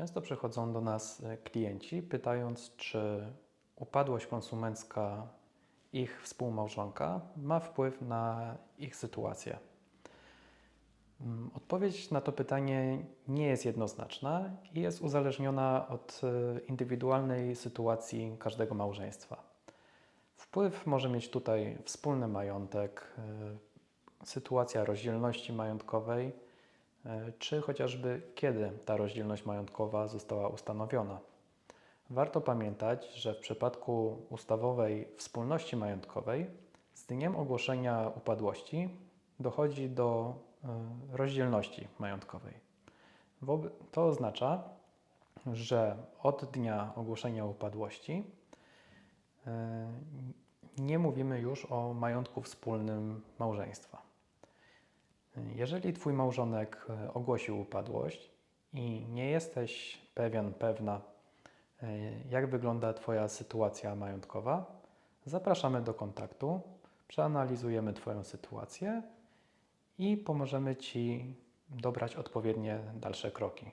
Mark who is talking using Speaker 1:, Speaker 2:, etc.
Speaker 1: Często przychodzą do nas e, klienci pytając, czy upadłość konsumencka ich współmałżonka ma wpływ na ich sytuację. Mm, Odpowiedź na to pytanie nie jest jednoznaczna i jest uzależniona od e, indywidualnej sytuacji każdego małżeństwa. Wpływ może mieć tutaj wspólny majątek, e, sytuacja rozdzielności majątkowej, czy chociażby kiedy ta rozdzielność majątkowa została ustanowiona. Warto pamiętać, że w przypadku ustawowej wspólności majątkowej z dniem ogłoszenia upadłości dochodzi do e, rozdzielności majątkowej. To oznacza, że od dnia ogłoszenia upadłości e, nie mówimy już o majątku wspólnym małżeństwa. Jeżeli Twój małżonek e, ogłosił upadłość i nie jesteś pewien, pewna, e, jak wygląda Twoja sytuacja majątkowa, zapraszamy do kontaktu, przeanalizujemy Twoją sytuację i pomożemy Ci dobrać odpowiednie dalsze kroki.